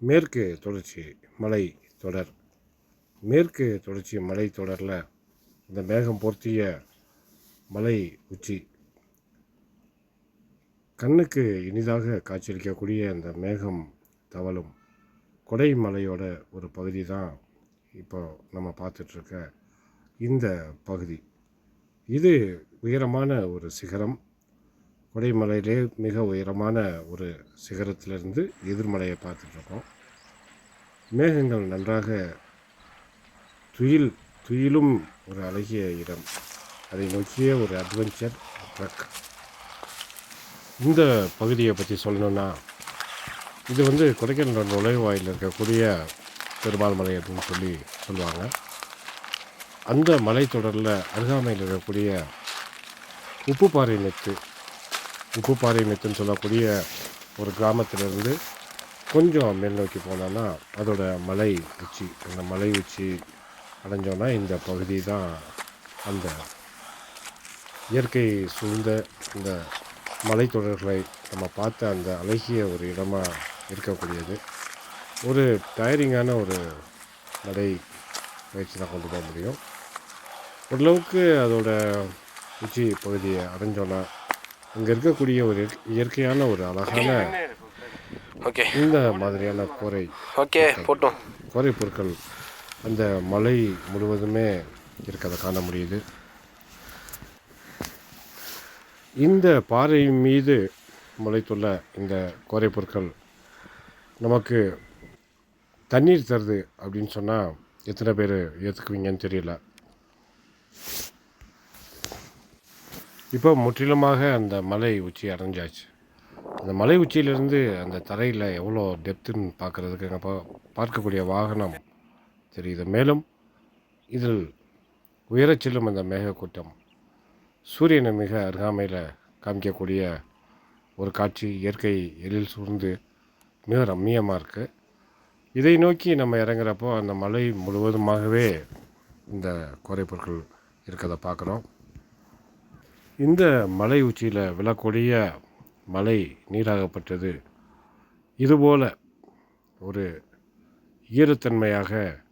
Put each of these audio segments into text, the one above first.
மேற்கு தொடர்ச்சி மலை தொடர். மேற்கு தொடர்ச்சி மலை தொடரில் இந்த மேகம் பொருத்திய மலை உச்சி. கண்ணுக்கு இனிதாக காட்சியளிக்கக்கூடிய இந்த மேகம் தவளும் கொடை மலையோட ஒரு பகுதி தான் இப்போ நம்ம பார்த்துட்ருக்க இந்த பகுதி. இது உயரமான ஒரு சிகரம். கொடைமலையிலே மிக உயரமான ஒரு சிகரத்திலிருந்து எதிர்மலையை பார்த்துட்ருக்கோம். மேகங்கள் நன்றாக துயில் துயிலும் ஒரு அழகிய இடம். அதை நோக்கிய ஒரு அட்வென்ச்சர் ட்ரக் இந்த பகுதியை பற்றி சொல்லணுன்னா இது வந்து கொடைக்கானல் நுழைவாயில் இருக்கக்கூடிய பெருமாள் மலை அப்படின்னு சொல்லி சொல்லுவாங்க. அந்த மலைத்தொடரில் அருகாமையில் இருக்கக்கூடிய உப்புப்பாறை நெத்து உப்புப்பாறை மெத்துன்னு சொல்லக்கூடிய ஒரு கிராமத்திலிருந்து கொஞ்சம் மேல் நோக்கி போனோன்னா அதோட மலை உச்சி. அந்த மலை உச்சி அடைஞ்சோன்னா இந்த பகுதி தான் அந்த இயற்கை சூழ்ந்த இந்த மலைத்தொடர்களை நம்ம பார்த்த அந்த அழகிய ஒரு இடமாக இருக்கக்கூடியது. ஒரு டயரிங்கான ஒரு நடை பயிற்சி தான் கொண்டு போக முடியும். ஓரளவுக்கு அதோட உச்சி பகுதியை அடைஞ்சோன்னா இங்கே இருக்கக்கூடிய ஒரு இயற்கை- இயற்கையான ஒரு அழகான ஓகே. இந்த மாதிரியான கோரை ஓகே போட்டோம். கோரை பொருட்கள் அந்த மலை முழுவதுமே இருக்கிறத காண முடியுது. இந்த பாறை மீது முளைத்துள்ள இந்த கோரை பொருட்கள் நமக்கு தண்ணீர் தருது அப்படின்னு சொன்னால் எத்தனை பேர் ஏற்றுக்குவீங்கன்னு தெரியல. இப்போ முற்றிலுமாக அந்த மலை உச்சி அடைஞ்சாச்சு. அந்த மலை உச்சியிலிருந்து அந்த தரையில் எவ்வளோ டெப்த்துன்னு பார்க்குறதுக்கு அங்கே பா பார்க்கக்கூடிய வாகனம். தெரியுது மேலும் இதில் உயரச் செல்லும் அந்த மேகக்கூட்டம். சூரியனை மிக அருகாமையில் காமிக்கக்கூடிய ஒரு காட்சி. இயற்கை எழில் சூழ்ந்து மிக ரம்மியமாக இருக்குது இதை நோக்கி நம்ம இறங்குறப்போ அந்த மலை முழுவதுமாகவே இந்த குறைப்பொருட்கள் இருக்கிறத பார்க்குறோம். இந்த மலை உச்சியில் விழக்கூடிய மலை நீராகப்பட்டது. இதுபோல் ஒரு ஈரத்தன்மையாக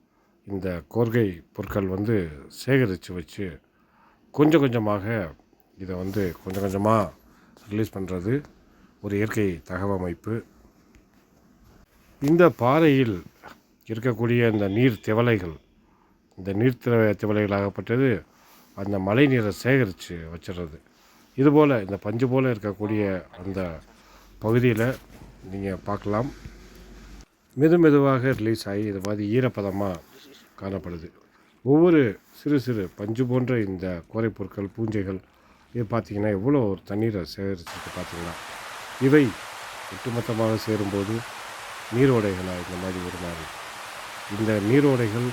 இந்த கோர்கை பொருட்கள் வந்து சேகரித்து வச்சு கொஞ்சம் கொஞ்சமாக இதை வந்து கொஞ்சம் கொஞ்சமாக ரிலீஸ் பண்ணுறது ஒரு இயற்கை தகவமைப்பு. இந்த பாறையில் இருக்கக்கூடிய இந்த நீர் திவலைகள் இந்த நீர் திவ- திவலைகளாகப்பட்டது அந்த மழை நீரை சேகரித்து வச்சிடுறது. இதுபோல் இந்த பஞ்சு போல் இருக்கக்கூடிய அந்த பகுதியில் நீங்கள் பார்க்கலாம். மெது மெதுவாக ரிலீஸ் ஆகி இது மாதிரி ஈரப்பதமாக காணப்படுது. ஒவ்வொரு சிறு சிறு பஞ்சு போன்ற இந்த கோரை பொருட்கள் பூஞ்சைகள் இது பார்த்தீங்கன்னா எவ்வளோ ஒரு தண்ணீரை சேகரிச்சிருக்கு பார்த்திங்கன்னா இவை ஒட்டுமொத்தமாக சேரும்போது நீரோடைகளாக இந்த மாதிரி உருமாறும் இந்த நீரோடைகள்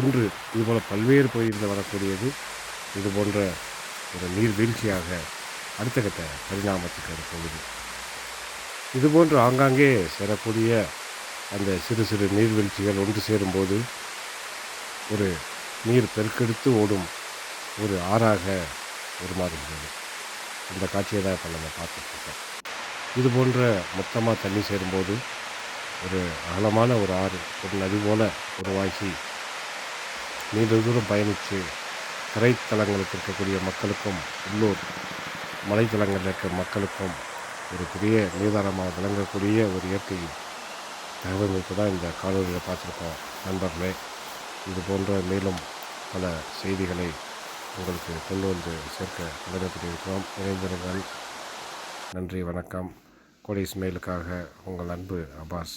ஒன்று இதுபோல் பல்வேறு பகுதியில் வரக்கூடியது. இது போன்ற ஒரு நீர்வீழ்ச்சியாக அடுத்த கட்ட பரிணாமத்துக்கு அது போகுது. இதுபோன்று ஆங்காங்கே சேரக்கூடிய அந்த சிறு சிறு நீர்வீழ்ச்சிகள் ஒன்று சேரும்போது ஒரு நீர் பெருக்கெடுத்து ஓடும் ஒரு ஆறாக உருமாறுகிறது. இந்த காட்சியை தான் இப்போ நம்ம பார்த்துட்ருக்கோம். இது போன்ற மொத்தமாக தண்ணி சேரும்போது ஒரு அகலமான ஒரு ஆறு ஒரு நதி போல உருவாகி நீண்ட தூரம் பயணித்து திரைத்தலங்களுக்கு இருக்கக்கூடிய மக்களுக்கும் உள்ளூர் மலைத்தலங்களில் இருக்கிற மக்களுக்கும் ஒரு பெரிய நீதாரமாக விளங்கக்கூடிய ஒரு இயற்கை தகவல்களுக்கு தான் இந்த காணொலியில் பார்த்துருக்கோம். நண்பர்களே இது போன்ற மேலும் பல செய்திகளை உங்களுக்கு கொண்டு வந்து சேர்க்க கடமைப்பட்டிருக்கிறோம் இணைந்திருங்கள். நன்றி வணக்கம். கோடி ஸ்மெயிலுக்காக உங்கள் அன்பு அபாஸ்.